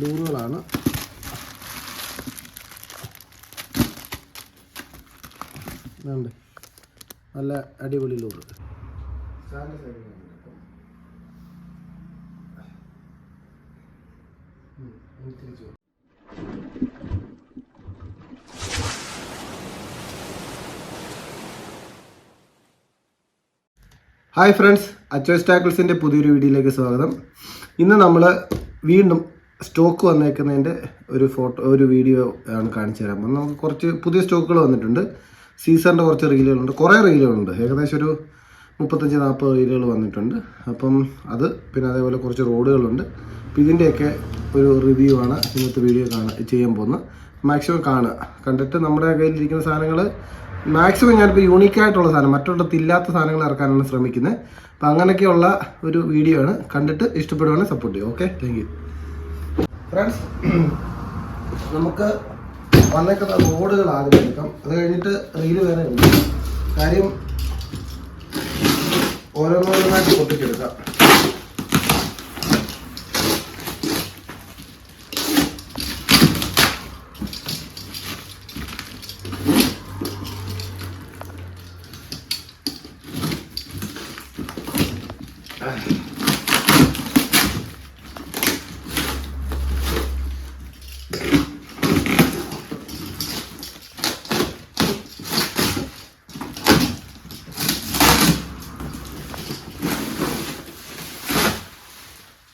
ലൂറുകളാണ് ഇതുണ്ട്. നല്ല അടിപൊളി ലൂറ്. ഹായ് ഫ്രണ്ട്സ് അച്ചോയ്സ് ടാക്കിൾസിന്റെ പുതിയൊരു വീഡിയോയിലേക്ക് സ്വാഗതം. ഇന്ന് നമ്മൾ വീണ്ടും സ്റ്റോക്ക് വന്നേക്കുന്നതിന്റെ ഒരു ഫോട്ടോ ഒരു വീഡിയോ ആണ് കാണിച്ചു തരാൻ പോകുന്നത് നമുക്ക് കുറച്ച് പുതിയ സ്റ്റോക്കുകൾ വന്നിട്ടുണ്ട്. സീസറിന്റെ കുറച്ച് റീലുകളുണ്ട്. കുറേ റീലുകളുണ്ട്. ഏകദേശം ഒരു മുപ്പത്തഞ്ച് നാൽപ്പത് റീലുകൾ വന്നിട്ടുണ്ട്. അപ്പം അത് പിന്നെ അതേപോലെ കുറച്ച് റോഡുകളുണ്ട്. അപ്പം ഇതിന്റെയൊക്കെ ഒരു റിവ്യൂ ആണ് ഇന്നത്തെ വീഡിയോ കാണാൻ ചെയ്യാൻ പോകുന്നത്. മാക്സിമം കാണുക. കണ്ടിട്ട് നമ്മുടെ കയ്യിലിരിക്കുന്ന സാധനങ്ങൾ മാക്സിമം ഞാനിപ്പോൾ യൂണീക്കായിട്ടുള്ള സാധനം മറ്റുള്ളടത്ത് ഇല്ലാത്ത സാധനങ്ങൾ ഇറക്കാനാണ് ശ്രമിക്കുന്നത്. അപ്പം അങ്ങനെയൊക്കെയുള്ള ഒരു വീഡിയോ ആണ്. കണ്ടിട്ട് ഇഷ്ടപ്പെടുവാണെങ്കിൽ സപ്പോർട്ട് ചെയ്യും ഓക്കെ താങ്ക് യു ഫ്രണ്ട്സ് നമുക്ക് വന്നേക്കുന്ന റോഡുകൾ ആദ്യം അത് കഴിഞ്ഞിട്ട് റീൽ വേറെ ഉണ്ട്. കാര്യം ഓരോന്നോരോന്നായിട്ട് പൊട്ടിച്ചെടുക്കാം.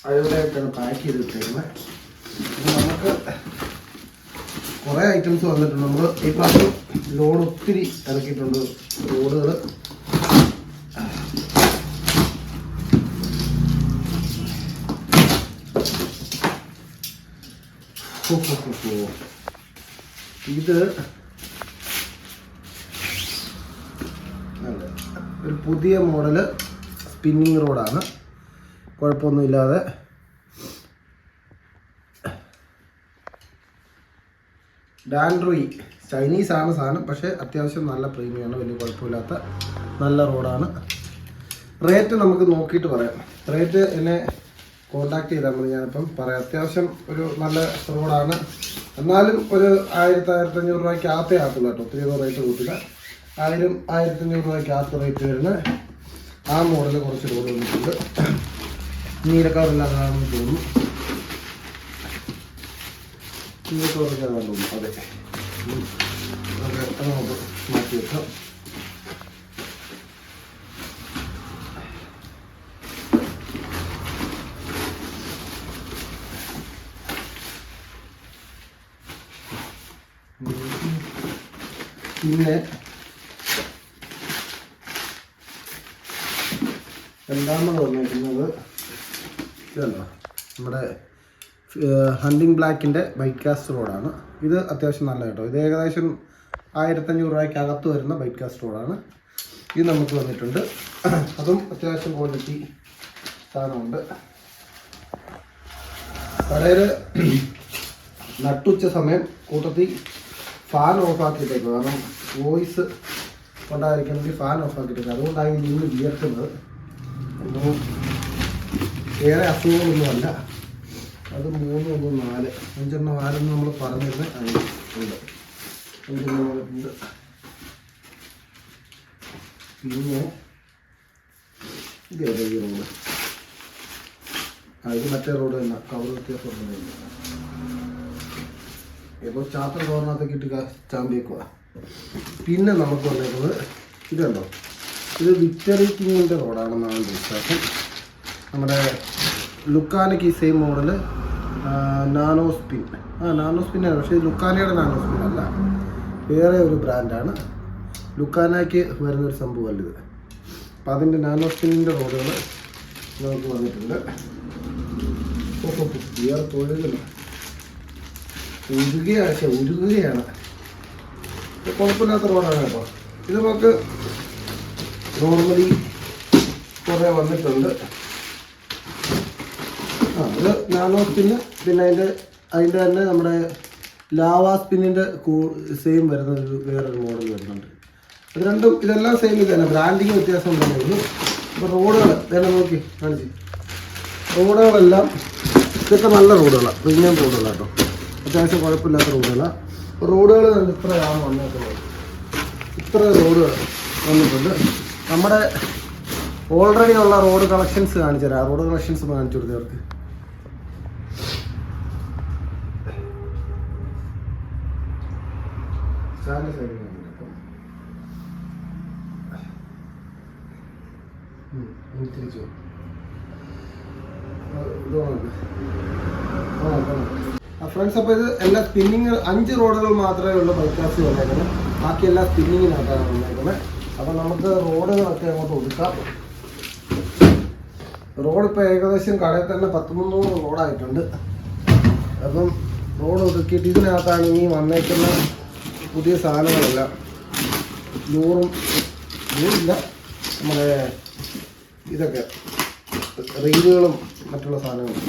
അടിപൊളിയായിട്ടാണ് പാക്ക് ചെയ്ത് ഇട്ടേക്കുന്നത് നമുക്ക് കുറേ ഐറ്റംസ് വന്നിട്ടുണ്ട്. നമ്മൾ ഈ പ്രാവശ്യം ലോഡ് ഒത്തിരി ഇറക്കിയിട്ടുണ്ട്. ലോഡുകൾ ഇത്. ഒരു പുതിയ മോഡൽ സ്പിന്നിങ് റോഡാണ് കുഴപ്പമൊന്നുമില്ലാതെ. ഡാൻഡ്രോയി ചൈനീസ് ആണ് സാധനം പക്ഷേ അത്യാവശ്യം നല്ല പ്രീമിയമാണ് വലിയ കുഴപ്പമില്ലാത്ത നല്ല റോഡാണ്. റേറ്റ് നമുക്ക് നോക്കിയിട്ട് പറയാം. റേറ്റ് എന്നെ കോണ്ടാക്ട് ചെയ്താൽ മതി ഞാനിപ്പം പറയാം. അത്യാവശ്യം ഒരു നല്ല റോഡാണ്. എന്നാലും ഒരു ആയിരത്തി ആയിരത്തി അഞ്ഞൂറ് രൂപയ്ക്ക് അകത്തേ ആകത്തുള്ളൂ കേട്ടോ. ഒത്തിരി റേറ്റ് കൂട്ടില്ല. ആയിരം ആയിരത്തി അഞ്ഞൂറ് രൂപയ്ക്ക് അകത്ത് റേറ്റ് വരുന്ന ആ മോഡൽ കുറച്ച് റോഡ് വന്നിട്ടുണ്ട് നീലക്കാറില്ലാതാണെന്ന് തോന്നുന്നു. നീലക്കാറില്ലാതാണെന്ന് തോന്നുന്നു. അതെ. അത് നമുക്ക് മാറ്റി വെക്കാം. പിന്നെ രണ്ടാമത് വന്നിരിക്കുന്നത് ഇതല്ലോ നമ്മുടെ ഹണ്ടിങ് ബ്ലാക്കിന്റെ ബൈക്ക് കാസ്റ്റ് റോഡാണ് ഇത് അത്യാവശ്യം നല്ല കേട്ടോ. ഇത് ഏകദേശം ആയിരത്തഞ്ഞൂറ് രൂപയ്ക്ക് അകത്ത് വരുന്ന ബൈക്ക് കാസ്റ്റ് റോഡാണ് ഇത് നമുക്ക് വന്നിട്ടുണ്ട്. അതും അത്യാവശ്യം ക്വാളിറ്റി സാധനമുണ്ട്. കടയിൽ നട്ടുച്ച സമയം കൂട്ടത്തിൽ ഫാൻ ഓഫാക്കിയിട്ടേക്കും കാരണം വോയിസ് കൊണ്ടായിരിക്കണമെങ്കിൽ ഫാൻ ഓഫാക്കിയിട്ടേക്കും അതുകൊണ്ടാണ് ഈ നിന്ന് വിയർക്കുന്നത്. ഒന്നും വേറെ അസുഖങ്ങളൊന്നുമല്ല. അത് മൂന്ന് ഒന്ന് നാല്. അഞ്ചെണ്ണം ആരെന്ന് നമ്മൾ പറഞ്ഞിരുന്ന ഉണ്ട്. അഞ്ചെണ്ണം ഉണ്ട്. പിന്നെ ഈ റോഡ്? ആ മറ്റേ റോഡ് തന്നെ. കവർ വ്യത്യാസം ഒന്നും ഇപ്പോൾ ചാത്ര കവറിനകത്തേക്ക് ഇട്ട് ചാമ്പിയേക്കുക പിന്നെ നമുക്ക് വന്നേക്കുന്നത് ഇതുണ്ടോ ഇത് വിക്ടറി കിങ്ങിന്റെ റോഡാണെന്നാണ് വിശ്വാസം. നമ്മുടെ ലുക്കാനയ്ക്ക് ഈ സെയിം മോഡൽ നാനോ സ്പിൻ ആ നാനോ സ്പിന്നാണ് പക്ഷേ ലുക്കാനയുടെ നാനോ സ്പിൻ അല്ല. വേറെ ഒരു ബ്രാൻഡാണ് ലുക്കാനയ്ക്ക് വരുന്നൊരു സംഭവമല്ല ഇത്. അപ്പം അതിന്റെ നാനോ സ്പിന്നിന്റെ റോഡുകൾ നമുക്ക് വന്നിട്ടുണ്ട്. ഇയാൾ തൊഴിലില്ല ഉരുകയാണ് പക്ഷേ ഉരുകുകയാണ് ഇത് കുഴപ്പമില്ലാത്ത റോഡാണ് കേട്ടോ. ഇത് നമുക്ക് നോർമലി കുറേ വന്നിട്ടുണ്ട്. ഇത് നാനോ സ്പിന്ന് പിന്നെ അതിന്റെ അതിന്റെ തന്നെ നമ്മുടെ ലാവാ സ്പിന്നിന്റെ സെയിം വരുന്ന ഒരു വേറൊരു മോഡൽ വരുന്നുണ്ട്. അത് രണ്ടും ഇതെല്ലാം സെയിം ഇത് തന്നെ ബ്രാൻഡിങ് വ്യത്യാസം ഉണ്ടായിരുന്നു അപ്പോൾ റോഡുകൾ തന്നെ നോക്കി കാണിച്ച്. റോഡുകളെല്ലാം ഇതൊക്കെ നല്ല റോഡുകളാണ് പ്രീമിയം റോഡുകളാണ് കേട്ടോ. അത്യാവശ്യം കുഴപ്പമില്ലാത്ത റോഡുകളാണ് റോഡുകൾ ഇത്രയാണ് വന്നിട്ടുള്ളത് ഇത്ര റോഡുകൾ വന്നിട്ടുണ്ട്. നമ്മുടെ ഓൾറെഡി ഉള്ള റോഡ് കളക്ഷൻസ് കാണിച്ചു തരാം. റോഡ് കളക്ഷൻസ് കാണിച്ചു കൊടുത്തേ സ്റ്റാൻഡ് സൈഡിൽ കാണിക്കാം അപ്പം. തിരിച്ചു ഫ്രണ്ട്സ് അപ്പോൾ ഇത് എല്ലാ സ്പിന്നിങ് അഞ്ച് റോഡുകൾ മാത്രമേ ഉള്ളൂ ബൈക്കാസ് വന്നേക്കുന്നത് ബാക്കി എല്ലാ സ്പിന്നിങ്ങിനകത്താണ് വന്നേക്കുന്നത് അപ്പോൾ നമുക്ക് റോഡുകളൊക്കെ അങ്ങോട്ട് ഒതുക്കാം. റോഡ് ഇപ്പോൾ ഏകദേശം കടയിൽ തന്നെ പത്ത് മുന്നൂറ് റോഡായിട്ടുണ്ട്. അപ്പം റോഡ് ഒതുക്കിയിട്ട് ഇതിനകത്താണ് ഇനി വന്നേക്കുന്ന പുതിയ സാധനങ്ങളല്ല. നൂറും നൂറില്ല. നമ്മുടെ ഇതൊക്കെ. റീലുകളും മറ്റുള്ള സാധനങ്ങളും.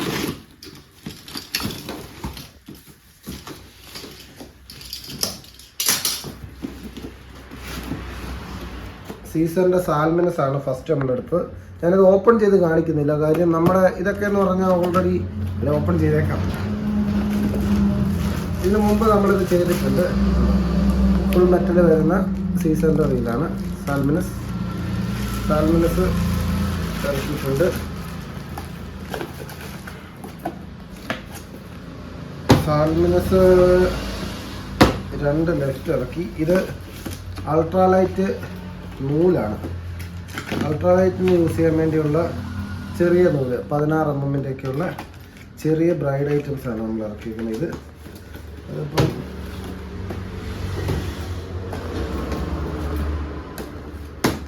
സീസറിന്റെ സാൽമിനസ് ആണ് ഫസ്റ്റ് നമ്മളെടുത്ത് ഞാനിത് ഓപ്പൺ ചെയ്ത് കാണിക്കുന്നില്ല. കാര്യം നമ്മുടെ ഇതൊക്കെ എന്ന് പറഞ്ഞാൽ ഓൾറെഡി ഓപ്പൺ ചെയ്തേക്കാം. ഇതിനു മുമ്പ് നമ്മളിത് ചെയ്തിട്ടുണ്ട്. ഫുൾ മെറ്റൽ വരുന്ന സീസറിന്റെ റീലാണ് സാൽമിനസ് സാൽമിനസ് ഇറക്കിയിട്ടുണ്ട് സാൽമിനസ് രണ്ട് ലെഫ്റ്റ് ഇറക്കി. ഇത് അൾട്രാലൈറ്റ് നൂലാണ്. അൾട്രാലൈറ്റിന് യൂസ് ചെയ്യാൻ വേണ്ടിയുള്ള ചെറിയ നൂൽ പതിനാറ് എം എമ്മിന്റെയൊക്കെയുള്ള ചെറിയ ബ്രൈഡ് ഐറ്റംസ് ആണ് നമ്മൾ ഇറക്കിയിരിക്കുന്നത്. ഇത്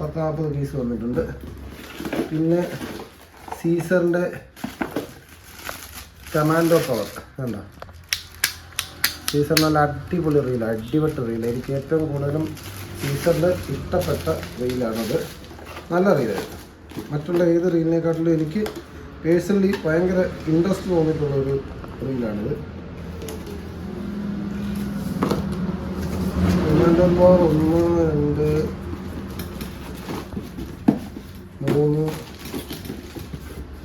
പത്ത് നാൽപ്പത് പീസ് വന്നിട്ടുണ്ട്. പിന്നെ സീസറിന്റെ കമാൻഡോ പവർ കണ്ടോ? സീസർ നല്ല അടിപൊളി റീൽ അടിപൊളി റീൽ എനിക്ക് ഏറ്റവും കൂടുതലും സീസറിന്റെ ഇഷ്ടപ്പെട്ട റീലാണത് നല്ല റീലായിരുന്നു മറ്റുള്ള ഏത് റീലിനെക്കാട്ടിലും എനിക്ക് പേഴ്സണലി ഭയങ്കര ഇൻട്രസ്റ്റ് തോന്നിയിട്ടുള്ള ഒരു റീലാണിത് കമാൻഡോ പവർ ഒന്ന് രണ്ട് മൂന്ന്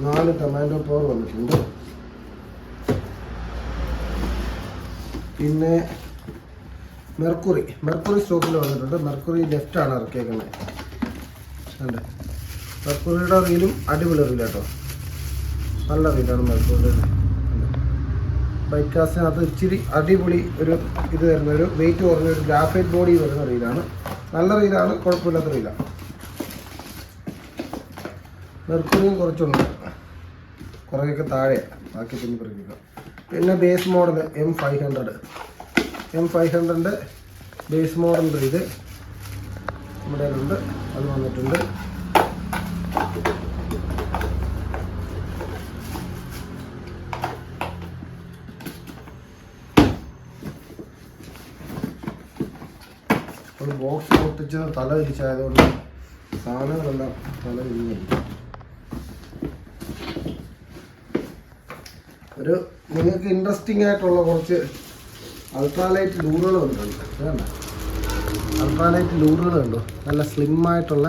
നാല് ടൊമാറ്റോ പവർ വന്നിട്ടുണ്ട്. പിന്നെ മെർക്കുറി മെർക്കുറി സ്റ്റോക്കിൽ വന്നിട്ടുണ്ട്. മെർക്കുറി ലെഫ്റ്റ് ആണ് ഇറക്കിയേക്കുന്നത്. ഉണ്ട് മെർക്കുറിയുടെ റീലും അടിപൊളി റീൽ കേട്ടോ നല്ല റീലാണ് മെർക്കുറിയുടെ ബൈക്കാസിനകത്ത് ഇച്ചിരി അടിപൊളി ഒരു ഇത് തരുന്ന ഒരു വെയിറ്റ് കുറഞ്ഞ ഒരു ഗ്രാഫൈറ്റ് ബോഡി വരുന്ന റീലാണ് നല്ല റീലാണ് കുഴപ്പമില്ലാത്ത റീലാണ് മെർക്കുറിയും കുറച്ചുണ്ട്. കുറേയൊക്കെ താഴെ. ബാക്കി പിന്നെ പറയുക പിന്നെ base model M five hundred M five ഹൺഡ്രഡിന്റെ base model ഇത് ഇവിടെ ഉണ്ട് അത് വന്നിട്ടുണ്ട്. ബോക്സ് പൊട്ടിച്ച് തല തിരിച്ചായതുകൊണ്ട് സാധനങ്ങളെല്ലാം തല തിരിഞ്ഞിരിക്കും ഒരു നിങ്ങൾക്ക് ഇൻട്രസ്റ്റിംഗ് ആയിട്ടുള്ള കുറച്ച് അൾട്രാലൈറ്റ് ലൂറുകൾ വേണ്ട അൾട്രാലൈറ്റ് ലൂറുകൾ കണ്ടോ? നല്ല സ്ലിം ആയിട്ടുള്ള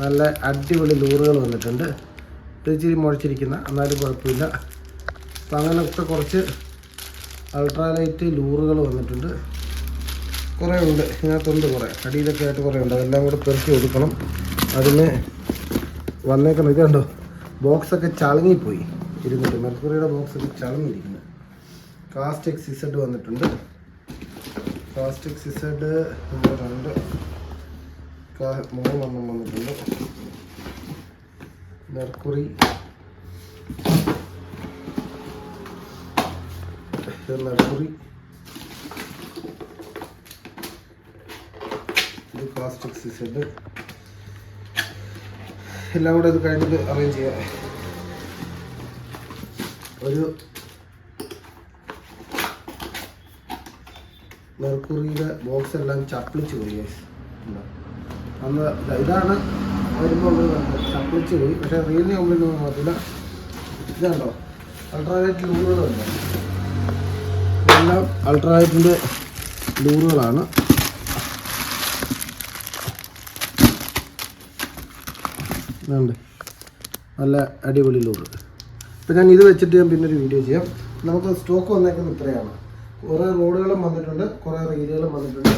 നല്ല അടിപൊളി ലൂറുകൾ വന്നിട്ടുണ്ട്. ഇത് മുഴച്ചിരിക്കുന്ന എന്നാലും കുഴപ്പമില്ല. അപ്പം അങ്ങനത്തെ കുറച്ച് അൾട്രാലൈറ്റ് ലൂറുകൾ വന്നിട്ടുണ്ട്. കുറേ ഉണ്ട്. ഇതിനകത്തുണ്ട് കുറേ. അടിയിലൊക്കെ ആയിട്ട് കുറേ ഉണ്ട്. അതെല്ലാം കൂടെ പെറുക്കി കൊടുക്കണം അതിന് വന്നേക്കണം. ഇത് കണ്ടോ? ബോക്സൊക്കെ ചളുങ്ങിപ്പോയി. ഇരുന്നിട്ട് മെർക്കുറിയുടെ ബോക്സ് ബോക്സൊക്കെ ചളന്നിരിക്കുന്നത് കാസ്റ്റ് സിസഡ് വന്നിട്ടുണ്ട്. കാസ്റ്റ് സിസഡ് നമ്മുടെ രണ്ട് മൂന്നെണ്ണം വന്നിട്ടുണ്ട്. മെർക്കുറി. മെർക്കുറി. ഇത് കാസ്റ്റ് സിസഡ് എല്ലാം കൂടെ ഇത് കഴിഞ്ഞിട്ട് അറേഞ്ച് ചെയ്യാം. ഒരു മെർക്കുറിയുടെ ബോക്സ് എല്ലാം ചപ്പിളിച്ച് പോയി. അന്ന് ഇതാണ് വരുമ്പോൾ ചപ്പിളിച്ച് പോയി പക്ഷേ റീലിന് കംപ്ലൈന്റ് മാറ്റില്ല ഇതുണ്ടോ അൾട്രാവയറ്റ് ലൂറുകളുണ്ട് എല്ലാം അൾട്രാവയറ്റിന്റെ ലൂറുകളാണ് നല്ല അടിപൊളി ലൂറ് അപ്പോൾ ഞാൻ ഇത് വെച്ചിട്ട് ഞാൻ പിന്നെ ഒരു വീഡിയോ ചെയ്യാം. നമുക്ക് സ്റ്റോക്ക് വന്നേക്കുന്നത് ഇത്രയാണ്. കുറേ റോഡുകളും വന്നിട്ടുണ്ട് കുറേ റീലുകളും വന്നിട്ടുണ്ട്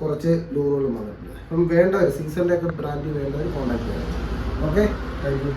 കുറച്ച് ലൂറുകളും വന്നിട്ടുണ്ട്. അപ്പം വേണ്ടവർ സീസണിന്റെ ഒക്കെ ബ്രാൻഡ് വേണ്ടവർ കോൺടാക്ട് ചെയ്യാം ഓക്കെ താങ്ക് യു